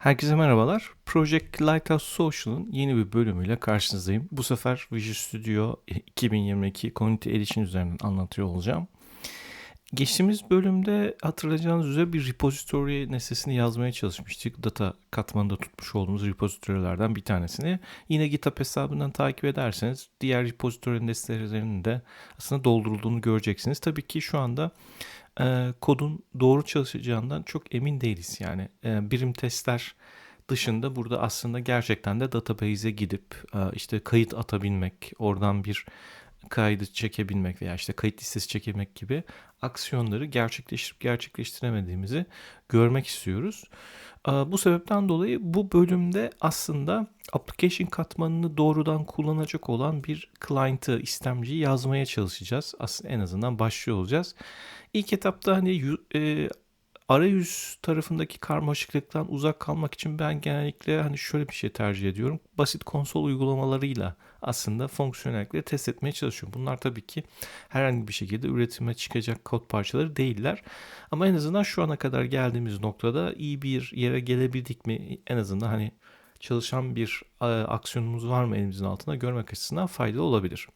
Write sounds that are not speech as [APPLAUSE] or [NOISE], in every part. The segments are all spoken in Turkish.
Herkese merhabalar. Project Lighthouse Social'ın yeni bir bölümüyle karşınızdayım. Bu sefer Visual Studio 2022 Community Edition üzerinden anlatıyor olacağım. Geçtiğimiz bölümde hatırlayacağınız üzere bir repository nesnesini yazmaya çalışmıştık. Data katmanında tutmuş olduğumuz repositorylerden bir tanesini. Yine GitHub hesabından takip ederseniz diğer repository nesnelerinin de aslında doldurulduğunu göreceksiniz. Tabii ki şu anda e, kodun doğru çalışacağından çok emin değiliz. Yani e, birim testler dışında burada aslında gerçekten de database'e gidip e, işte kayıt atabilmek, oradan bir kaydı çekebilmek veya işte kayıt listesi çekebilmek gibi aksiyonları gerçekleştirip gerçekleştiremediğimizi görmek istiyoruz. Bu sebepten dolayı bu bölümde aslında application katmanını doğrudan kullanacak olan bir client'ı, istemciyi yazmaya çalışacağız. Aslında en azından başlıyor olacağız. İlk etapta hani e, arayüz tarafındaki karmaşıklıktan uzak kalmak için ben genellikle hani şöyle bir şey tercih ediyorum. Basit konsol uygulamalarıyla aslında fonksiyonellikleri test etmeye çalışıyorum. Bunlar tabii ki herhangi bir şekilde üretime çıkacak kod parçaları değiller. Ama en azından şu ana kadar geldiğimiz noktada iyi bir yere gelebildik mi? En azından hani çalışan bir e, aksiyonumuz var mı elimizin altında görmek açısından faydalı olabilir.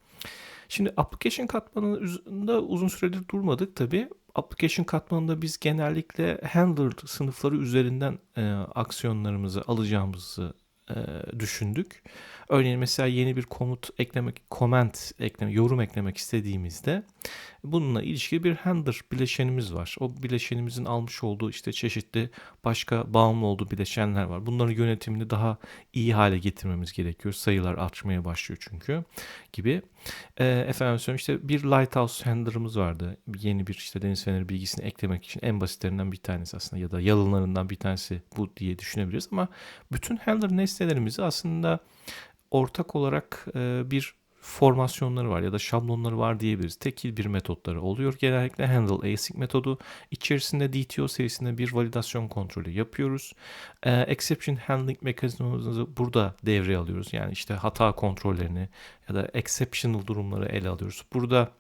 Şimdi application katmanında uzun süredir durmadık tabii. Application katmanında biz genellikle handler sınıfları üzerinden e, aksiyonlarımızı alacağımızı e, düşündük. Örneğin mesela yeni bir komut eklemek, comment eklemek, yorum eklemek istediğimizde bununla ilişkili bir handler bileşenimiz var. O bileşenimizin almış olduğu işte çeşitli başka bağımlı olduğu bileşenler var. Bunların yönetimini daha iyi hale getirmemiz gerekiyor. Sayılar artmaya başlıyor çünkü gibi. E, efendim söyleyeyim işte bir lighthouse handler'ımız vardı. Yeni bir işte deniz feneri bilgisini eklemek için en basitlerinden bir tanesi aslında ya da yalınlarından bir tanesi bu diye düşünebiliriz ama bütün handler nesnelerimizi aslında ortak olarak e, bir formasyonları var ya da şablonları var diyebiliriz. Tekil bir metotları oluyor. Genellikle handle async metodu. İçerisinde DTO serisinde bir validasyon kontrolü yapıyoruz. Ee, exception handling mekanizmamızı burada devreye alıyoruz. Yani işte hata kontrollerini ya da exceptional durumları ele alıyoruz. Burada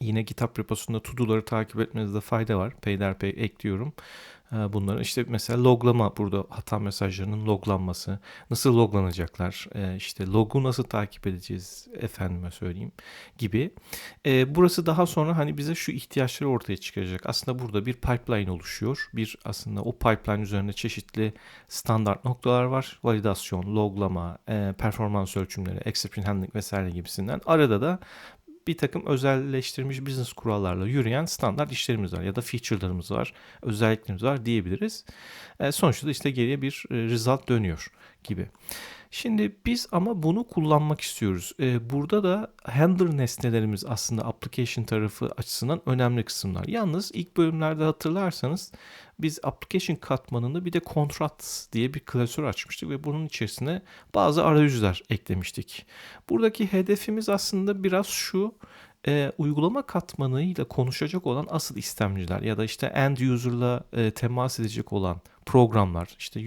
Yine GitHub reposunda todo'ları takip etmenizde fayda var. Peyderpey ekliyorum. Ee, bunları işte mesela loglama burada hata mesajlarının loglanması. Nasıl loglanacaklar? Ee, işte logu nasıl takip edeceğiz? Efendime söyleyeyim gibi. Ee, burası daha sonra hani bize şu ihtiyaçları ortaya çıkaracak. Aslında burada bir pipeline oluşuyor. Bir aslında o pipeline üzerinde çeşitli standart noktalar var. Validasyon loglama e, performans ölçümleri exception handling vesaire gibisinden. Arada da bir takım özelleştirilmiş business kurallarla yürüyen standart işlerimiz var ya da feature'larımız var, özelliklerimiz var diyebiliriz. E, sonuçta işte geriye bir e, result dönüyor gibi. Şimdi biz ama bunu kullanmak istiyoruz. Ee, burada da handler nesnelerimiz aslında application tarafı açısından önemli kısımlar. Yalnız ilk bölümlerde hatırlarsanız biz application katmanında bir de contracts diye bir klasör açmıştık ve bunun içerisine bazı arayüzler eklemiştik. Buradaki hedefimiz aslında biraz şu e, uygulama katmanıyla konuşacak olan asıl istemciler ya da işte end user'la e, temas edecek olan programlar, işte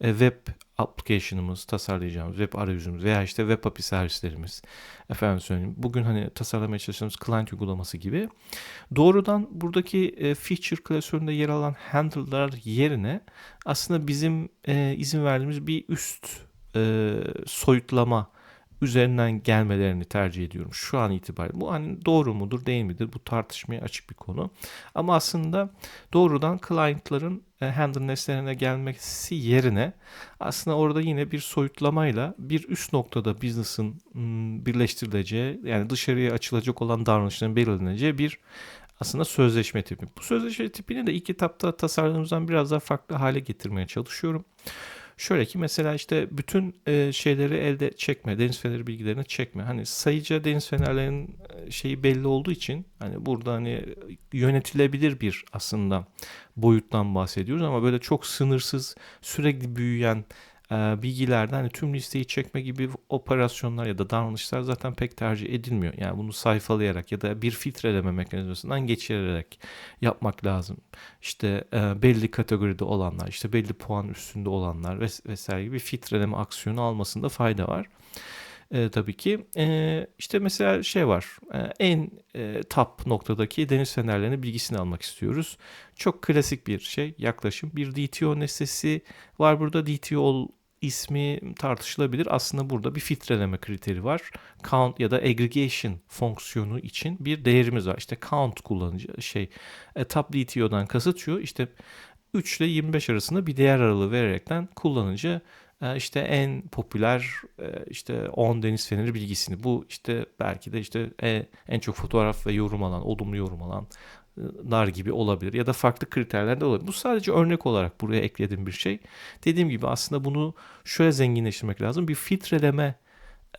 e, web application'ımız, tasarlayacağımız web arayüzümüz veya işte web API servislerimiz, efendim söyleyeyim, bugün hani tasarlamaya çalıştığımız client uygulaması gibi. Doğrudan buradaki e, feature klasöründe yer alan handle'lar yerine aslında bizim e, izin verdiğimiz bir üst e, soyutlama üzerinden gelmelerini tercih ediyorum şu an itibariyle. Bu hani doğru mudur değil midir bu tartışmaya açık bir konu. Ama aslında doğrudan client'ların e, handle nesnelerine gelmesi yerine aslında orada yine bir soyutlamayla bir üst noktada business'ın birleştirileceği yani dışarıya açılacak olan davranışların belirleneceği bir aslında sözleşme tipi. Bu sözleşme tipini de ilk etapta tasarladığımızdan biraz daha farklı hale getirmeye çalışıyorum. Şöyle ki mesela işte bütün e, şeyleri elde çekme, deniz feneri bilgilerini çekme. Hani sayıca deniz fenerlerinin e, şeyi belli olduğu için hani burada hani yönetilebilir bir aslında boyuttan bahsediyoruz ama böyle çok sınırsız, sürekli büyüyen bilgilerden hani tüm listeyi çekme gibi operasyonlar ya da davranışlar zaten pek tercih edilmiyor. Yani bunu sayfalayarak ya da bir filtreleme mekanizmasından geçirerek yapmak lazım. İşte e, belli kategoride olanlar, işte belli puan üstünde olanlar ves vesaire gibi filtreleme aksiyonu almasında fayda var. e, tabii ki. E, işte mesela şey var. E, en e, top noktadaki deniz fenerlerinin bilgisini almak istiyoruz. Çok klasik bir şey, yaklaşım. Bir DTO nesnesi var burada. DTO ismi tartışılabilir. Aslında burada bir filtreleme kriteri var. Count ya da aggregation fonksiyonu için bir değerimiz var. İşte count kullanıcı şey e, top DTO'dan kasıt şu. İşte 3 ile 25 arasında bir değer aralığı vererekten kullanıcı e, işte en popüler e, işte 10 deniz feneri bilgisini bu işte belki de işte en çok fotoğraf ve yorum alan, olumlu yorum alan lar gibi olabilir ya da farklı kriterler de olabilir. Bu sadece örnek olarak buraya eklediğim bir şey. Dediğim gibi aslında bunu şöyle zenginleştirmek lazım. Bir filtreleme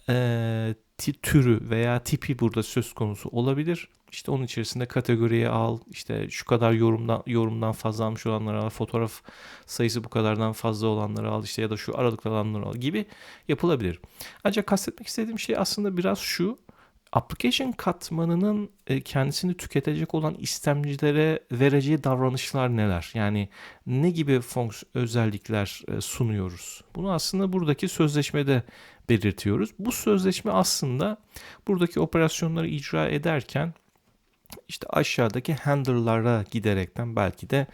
e, türü veya tipi burada söz konusu olabilir. İşte onun içerisinde kategoriye al, işte şu kadar yorumdan yorumdan fazla almış olanları al, fotoğraf sayısı bu kadardan fazla olanları al, işte ya da şu aralıklı olanları al gibi yapılabilir. Ancak kastetmek istediğim şey aslında biraz şu application katmanının e, kendisini tüketecek olan istemcilere vereceği davranışlar neler? Yani ne gibi özellikler e, sunuyoruz? Bunu aslında buradaki sözleşmede belirtiyoruz. Bu sözleşme aslında buradaki operasyonları icra ederken işte aşağıdaki handler'lara giderekten belki de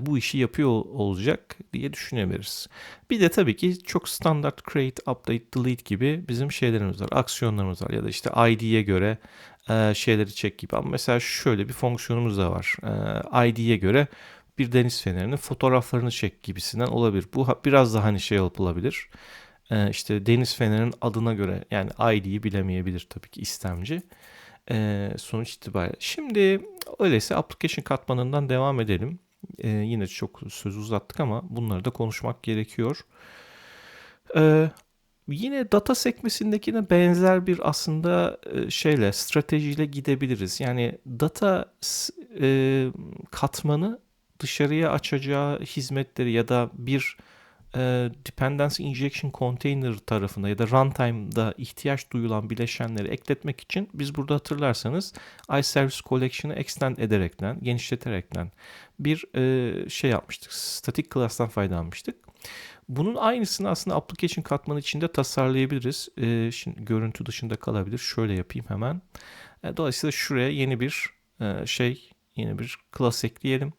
bu işi yapıyor olacak diye düşünebiliriz. Bir de tabii ki çok standart create, update, delete gibi bizim şeylerimiz var, aksiyonlarımız var ya da işte ID'ye göre e, şeyleri çek gibi. Ama mesela şöyle bir fonksiyonumuz da var. E, ID'ye göre bir deniz fenerinin fotoğraflarını çek gibisinden olabilir. Bu biraz daha hani şey yapılabilir. E, işte deniz fenerinin adına göre yani ID'yi bilemeyebilir tabii ki istemci. E, sonuç itibariyle. Şimdi öyleyse application katmanından devam edelim. E, yine çok söz uzattık ama bunları da konuşmak gerekiyor. E, yine data sekmesindekine benzer bir aslında e, şeyle stratejiyle gidebiliriz. Yani data e, katmanı dışarıya açacağı hizmetleri ya da bir e, dependency injection container tarafında ya da runtime'da ihtiyaç duyulan bileşenleri ekletmek için biz burada hatırlarsanız iService Collection'ı extend ederekten, genişleterekten bir e, şey yapmıştık. Static class'tan faydalanmıştık. Bunun aynısını aslında application katmanı içinde tasarlayabiliriz. E, şimdi görüntü dışında kalabilir. Şöyle yapayım hemen. E, dolayısıyla şuraya yeni bir e, şey, yeni bir class ekleyelim.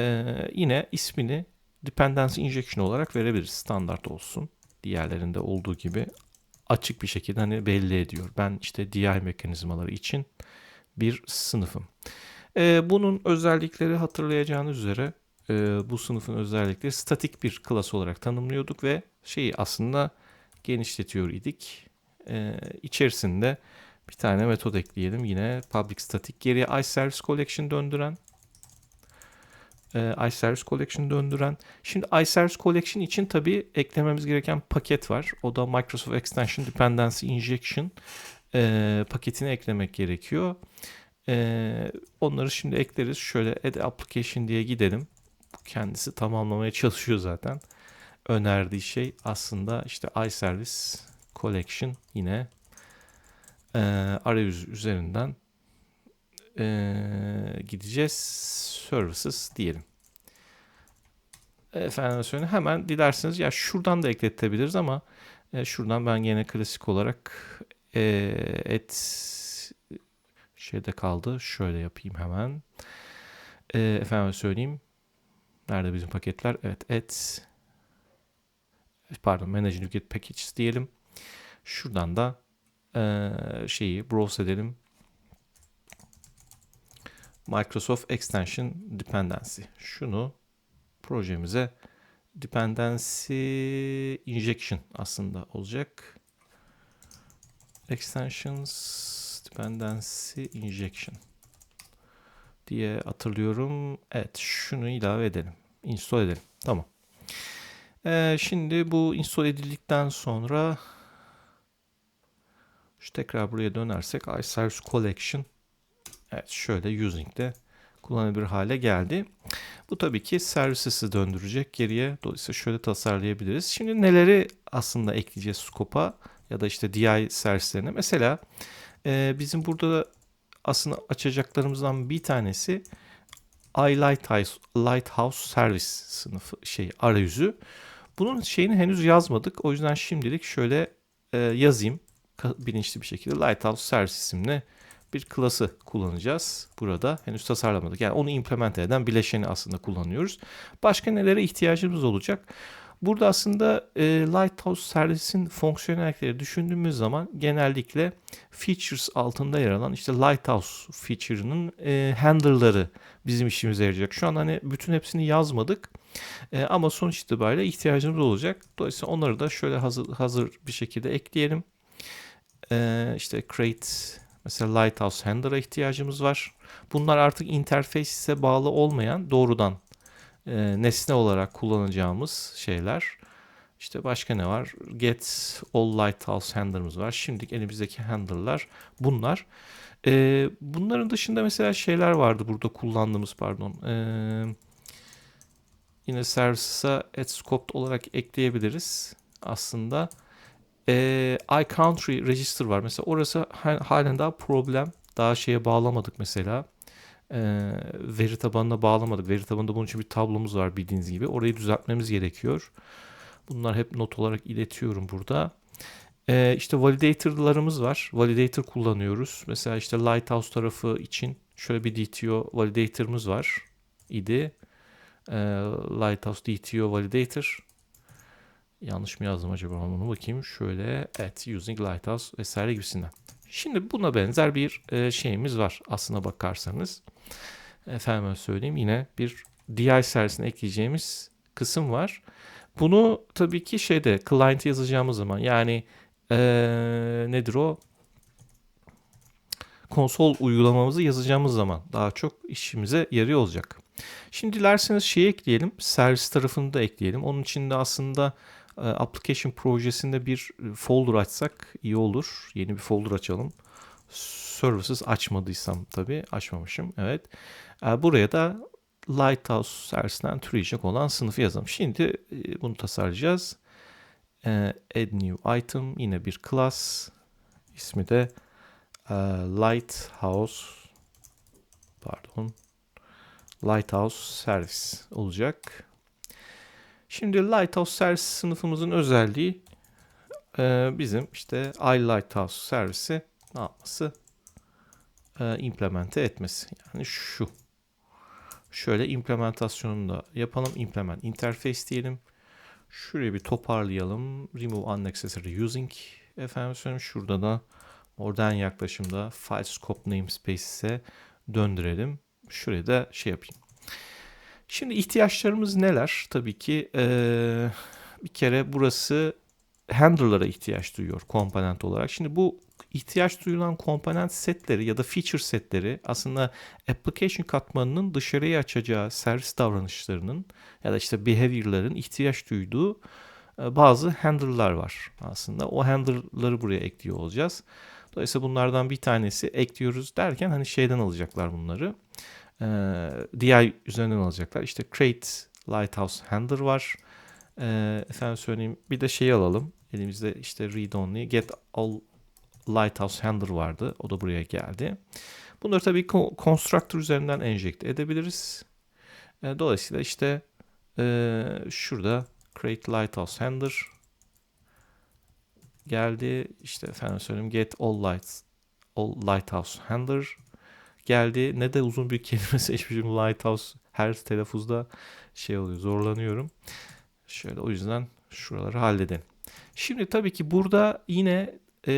E, yine ismini dependency injection olarak verebiliriz. Standart olsun. Diğerlerinde olduğu gibi açık bir şekilde hani belli ediyor. Ben işte DI mekanizmaları için bir sınıfım. Ee, bunun özellikleri hatırlayacağınız üzere e, bu sınıfın özellikleri statik bir klas olarak tanımlıyorduk ve şeyi aslında genişletiyor idik. Ee, içerisinde bir tane metod ekleyelim. Yine public static geriye iService collection döndüren e, iService Collection döndüren. Şimdi iService Collection için tabii eklememiz gereken paket var. O da Microsoft Extension Dependency Injection e, paketini eklemek gerekiyor. E, onları şimdi ekleriz. Şöyle Add Application diye gidelim. Kendisi tamamlamaya çalışıyor zaten. Önerdiği şey aslında işte iService Collection yine e, arayüz üzerinden e, gideceğiz. Services diyelim. Efendim söyleyeyim hemen dilerseniz ya şuradan da ekletebiliriz ama e, şuradan ben yine klasik olarak e, et şeyde kaldı. Şöyle yapayım hemen. E, efendim söyleyeyim. Nerede bizim paketler? Evet et pardon manage Nugget package diyelim. Şuradan da e, şeyi browse edelim. Microsoft Extension Dependency. Şunu projemize dependency injection aslında olacak. Extensions dependency injection diye hatırlıyorum. Evet şunu ilave edelim. Install edelim. Tamam. Ee, şimdi bu install edildikten sonra şu tekrar buraya dönersek iService Collection Evet şöyle using'de kullanılabilir hale geldi. Bu tabii ki services'i döndürecek geriye. Dolayısıyla şöyle tasarlayabiliriz. Şimdi neleri aslında ekleyeceğiz scope'a ya da işte DI servislerine. Mesela e, bizim burada aslında açacaklarımızdan bir tanesi iLighthouse Lighthouse Service sınıfı şey arayüzü. Bunun şeyini henüz yazmadık. O yüzden şimdilik şöyle e, yazayım bilinçli bir şekilde Lighthouse Service isimli bir klası kullanacağız burada. Henüz tasarlamadık. Yani onu implement eden bileşeni aslında kullanıyoruz. Başka nelere ihtiyacımız olacak? Burada aslında e, Lighthouse servisin fonksiyonellikleri düşündüğümüz zaman genellikle features altında yer alan işte Lighthouse feature'ının e, handler'ları bizim işimize yarayacak. Şu an hani bütün hepsini yazmadık e, ama sonuç itibariyle ihtiyacımız olacak. Dolayısıyla onları da şöyle hazır, hazır bir şekilde ekleyelim. E, işte create mesela Lighthouse handler'a ihtiyacımız var. Bunlar artık interface'e bağlı olmayan doğrudan e, nesne olarak kullanacağımız şeyler. İşte başka ne var? Get all lighthouse handler'ımız var. Şimdilik elimizdeki handler'lar bunlar. E, bunların dışında mesela şeyler vardı burada kullandığımız pardon. E, yine service'a add scoped olarak ekleyebiliriz aslında. E, iCountry register var. Mesela orası halen daha problem. Daha şeye bağlamadık mesela e, veri tabanına bağlamadık. Veri tabanında bunun için bir tablomuz var bildiğiniz gibi. Orayı düzeltmemiz gerekiyor. Bunlar hep not olarak iletiyorum burada. E, işte validator'larımız var. Validator kullanıyoruz. Mesela işte Lighthouse tarafı için şöyle bir DTO validator'ımız var idi. E, Lighthouse DTO validator. Yanlış mı yazdım acaba onu bakayım. Şöyle at using Lighthouse vesaire gibisinden. Şimdi buna benzer bir e, şeyimiz var aslına bakarsanız. Efendim söyleyeyim yine bir DI servisine ekleyeceğimiz kısım var. Bunu tabii ki şeyde client yazacağımız zaman yani ee, nedir o? Konsol uygulamamızı yazacağımız zaman daha çok işimize yarıyor olacak. Şimdi dilerseniz şeyi ekleyelim. Servis tarafını da ekleyelim. Onun için de aslında application projesinde bir folder açsak iyi olur. Yeni bir folder açalım. Services açmadıysam tabii açmamışım. Evet. E, buraya da Lighthouse servisinden türeyecek olan sınıfı yazalım. Şimdi e, bunu tasarlayacağız. Add new item yine bir class. İsmi de Lighthouse pardon Lighthouse Service olacak. Şimdi Lighthouse Service sınıfımızın özelliği e, bizim işte iLighthouse servisi ne yapması? E, implemente etmesi. Yani şu. Şöyle implementasyonunu da yapalım. Implement interface diyelim. Şuraya bir toparlayalım. Remove unnecessary using. Efendim söyleyeyim şurada da modern yaklaşımda file scope namespace'e döndürelim. Şuraya da şey yapayım. Şimdi ihtiyaçlarımız neler? Tabii ki ee, bir kere burası handler'lara ihtiyaç duyuyor komponent olarak. Şimdi bu ihtiyaç duyulan komponent setleri ya da feature setleri aslında application katmanının dışarıya açacağı servis davranışlarının ya da işte behavior'ların ihtiyaç duyduğu bazı handler'lar var aslında. O handler'ları buraya ekliyor olacağız. Dolayısıyla bunlardan bir tanesi ekliyoruz derken hani şeyden alacaklar bunları e, DI üzerinden alacaklar. İşte create lighthouse handler var. E, efendim söyleyeyim bir de şeyi alalım. Elimizde işte read only get all lighthouse handler vardı. O da buraya geldi. Bunları tabii constructor üzerinden enjekte edebiliriz. E, dolayısıyla işte e, şurada create lighthouse handler geldi. İşte efendim söyleyeyim get all lights all lighthouse handler geldi. Ne de uzun bir kelime [LAUGHS] seçmişim. Lighthouse her telaffuzda şey oluyor zorlanıyorum. Şöyle o yüzden şuraları halledelim. Şimdi tabii ki burada yine e,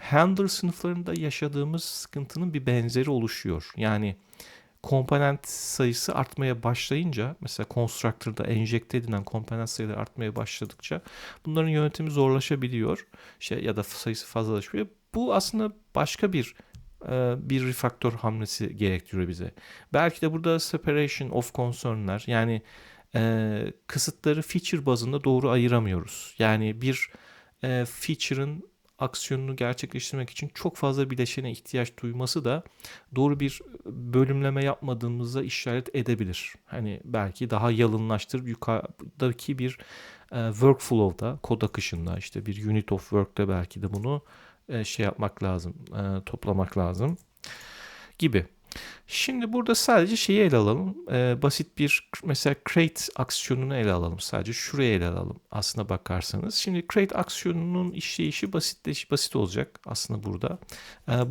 handler sınıflarında yaşadığımız sıkıntının bir benzeri oluşuyor. Yani komponent sayısı artmaya başlayınca mesela constructor'da enjekte edilen komponent sayıları artmaya başladıkça bunların yönetimi zorlaşabiliyor. Şey ya da sayısı fazlalaşıyor. Bu aslında başka bir bir refaktör hamlesi gerektiriyor bize. Belki de burada separation of concern'ler yani e, kısıtları feature bazında doğru ayıramıyoruz. Yani bir e, feature'ın aksiyonunu gerçekleştirmek için çok fazla bileşene ihtiyaç duyması da doğru bir bölümleme yapmadığımızda işaret edebilir. Hani belki daha yalınlaştırıp yukarıdaki bir e, workflow'da, kod akışında işte bir unit of work'ta belki de bunu e, şey yapmak lazım, e, toplamak lazım gibi. Şimdi burada sadece şeyi ele alalım. Ee, basit bir mesela create aksiyonunu ele alalım. Sadece şuraya ele alalım aslına bakarsanız. Şimdi create aksiyonunun işleyişi basit basit olacak aslında burada.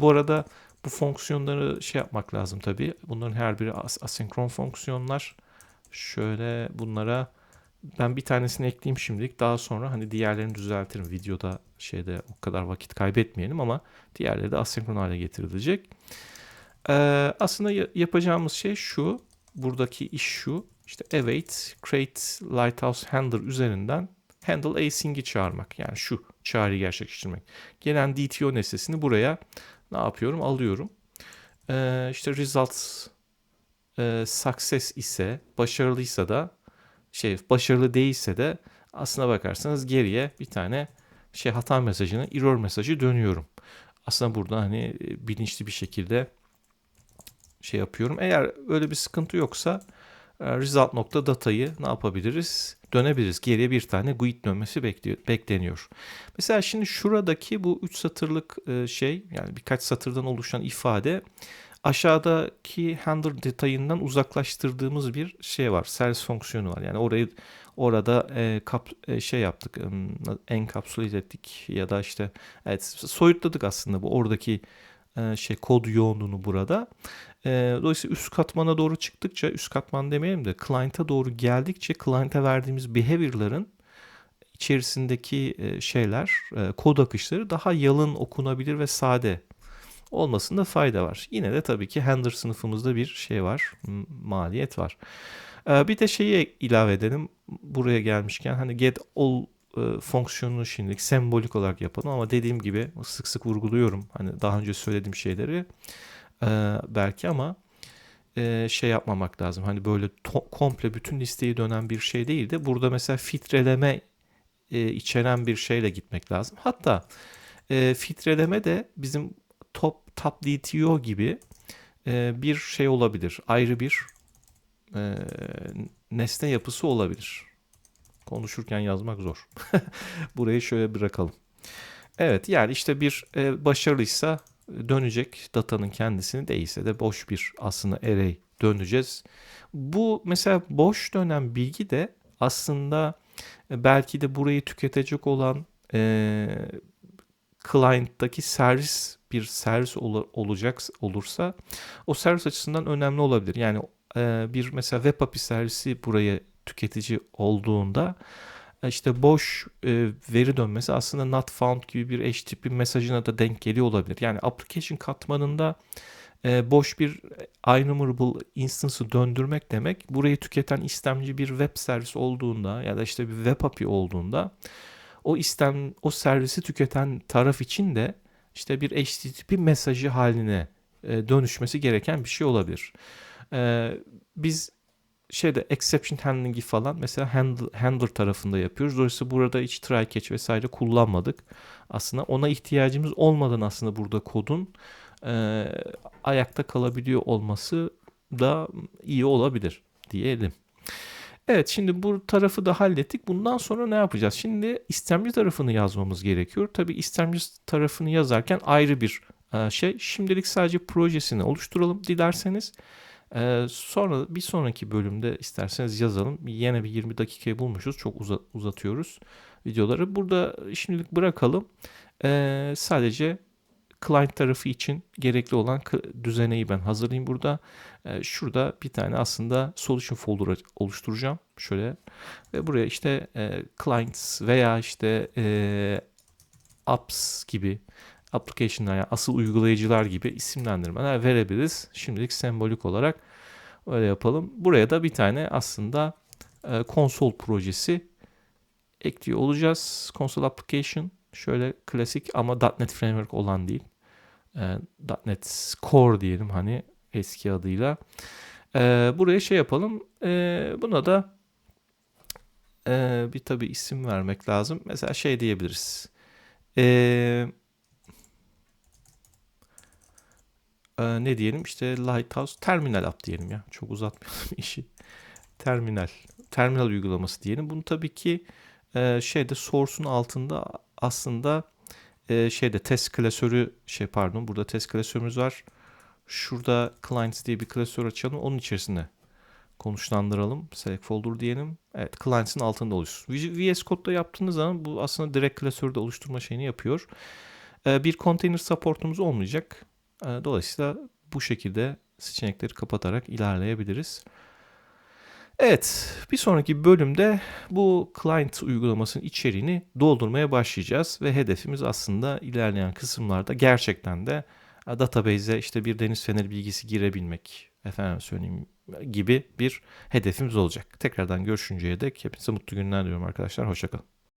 Bu arada bu fonksiyonları şey yapmak lazım tabii. Bunların her biri as asenkron fonksiyonlar. Şöyle bunlara ben bir tanesini ekleyeyim şimdilik. Daha sonra hani diğerlerini düzeltirim. Videoda şeyde o kadar vakit kaybetmeyelim ama diğerleri de asenkron hale getirilecek. Ee, aslında yapacağımız şey şu. Buradaki iş şu. İşte await create lighthouse handler üzerinden handle async'i çağırmak. Yani şu çağrıyı gerçekleştirmek. Gelen DTO nesnesini buraya ne yapıyorum? Alıyorum. Ee, işte results e, success ise başarılıysa da şey başarılı değilse de aslına bakarsanız geriye bir tane şey hata mesajını error mesajı dönüyorum. Aslında burada hani bilinçli bir şekilde şey yapıyorum. Eğer öyle bir sıkıntı yoksa e, result nokta datayı ne yapabiliriz? Dönebiliriz. Geriye bir tane GUID dönmesi bekliyor, bekleniyor. Mesela şimdi şuradaki bu 3 satırlık e, şey yani birkaç satırdan oluşan ifade aşağıdaki handler detayından uzaklaştırdığımız bir şey var. Servis fonksiyonu var. Yani orayı orada e, kap, e, şey yaptık. E, enkapsüle ettik ya da işte evet soyutladık aslında bu oradaki e, şey kod yoğunluğunu burada. E, dolayısıyla üst katmana doğru çıktıkça üst katman demeyelim de client'a doğru geldikçe client'a verdiğimiz behavior'ların içerisindeki e, şeyler, kod akışları daha yalın okunabilir ve sade olmasında fayda var. Yine de tabii ki Handler sınıfımızda bir şey var, maliyet var. Bir de şeyi ilave edelim. Buraya gelmişken hani get all e, fonksiyonunu şimdilik sembolik olarak yapalım ama dediğim gibi sık sık vurguluyorum. Hani daha önce söylediğim şeyleri e, belki ama e, şey yapmamak lazım. Hani böyle komple bütün listeyi dönen bir şey değil de burada mesela filtreleme içeren bir şeyle gitmek lazım. Hatta filtreleme de bizim top top DTO gibi e, bir şey olabilir. Ayrı bir e, nesne yapısı olabilir. Konuşurken yazmak zor. [LAUGHS] Burayı şöyle bırakalım. Evet yani işte bir e, başarılıysa dönecek datanın kendisini değilse de boş bir aslında array döneceğiz. Bu mesela boş dönen bilgi de aslında e, belki de burayı tüketecek olan e, client'taki servis bir servis ol, olacak olursa o servis açısından önemli olabilir. Yani e, bir mesela web API servisi buraya tüketici olduğunda e, işte boş e, veri dönmesi aslında not found gibi bir HTTP mesajına da denk geliyor olabilir. Yani application katmanında e, boş bir enumerable instance'ı döndürmek demek burayı tüketen istemci bir web servis olduğunda ya da işte bir web API olduğunda o istem o servisi tüketen taraf için de işte bir HTTP mesajı haline e, dönüşmesi gereken bir şey olabilir. E, biz şeyde exception handling'i falan mesela handle, handler tarafında yapıyoruz. Dolayısıyla burada hiç try catch vesaire kullanmadık. Aslında ona ihtiyacımız olmadan aslında burada kodun e, ayakta kalabiliyor olması da iyi olabilir diyelim. Evet şimdi bu tarafı da hallettik. Bundan sonra ne yapacağız? Şimdi istemci tarafını yazmamız gerekiyor. Tabi istemci tarafını yazarken ayrı bir e, şey. Şimdilik sadece projesini oluşturalım dilerseniz. Ee, sonra bir sonraki bölümde isterseniz yazalım. Yine bir 20 dakikayı bulmuşuz. Çok uza, uzatıyoruz videoları. Burada şimdilik bırakalım. Ee, sadece client tarafı için gerekli olan düzeneyi ben hazırlayayım burada. Ee, şurada bir tane aslında solution folder oluşturacağım. Şöyle ve buraya işte e, clients veya işte e, apps gibi application'lar yani asıl uygulayıcılar gibi isimlendirmeler verebiliriz. Şimdilik sembolik olarak öyle yapalım. Buraya da bir tane aslında e, konsol projesi ekliyor olacağız. Console application şöyle klasik ama .NET Framework olan değil. E, .NET Core diyelim hani eski adıyla. E, buraya şey yapalım. E, buna da e, bir tabi isim vermek lazım. Mesela şey diyebiliriz. Eee e, ne diyelim işte Lighthouse Terminal App diyelim ya. Çok uzatmayalım [LAUGHS] işi. Terminal. Terminal uygulaması diyelim. Bunu tabii ki e, şeyde source'un altında aslında e, şeyde test klasörü şey pardon burada test klasörümüz var. Şurada clients diye bir klasör açalım. Onun içerisinde konuşlandıralım. Select folder diyelim. Evet clients'ın altında oluşsun. VS Code'da yaptığınız zaman bu aslında direkt klasörde oluşturma şeyini yapıyor. Ee, bir container supportumuz olmayacak. Ee, dolayısıyla bu şekilde seçenekleri kapatarak ilerleyebiliriz. Evet, bir sonraki bölümde bu client uygulamasının içeriğini doldurmaya başlayacağız ve hedefimiz aslında ilerleyen kısımlarda gerçekten de database'e işte bir deniz feneri bilgisi girebilmek, efendim söyleyeyim gibi bir hedefimiz olacak. Tekrardan görüşünceye dek hepinize mutlu günler diliyorum arkadaşlar. Hoşçakalın.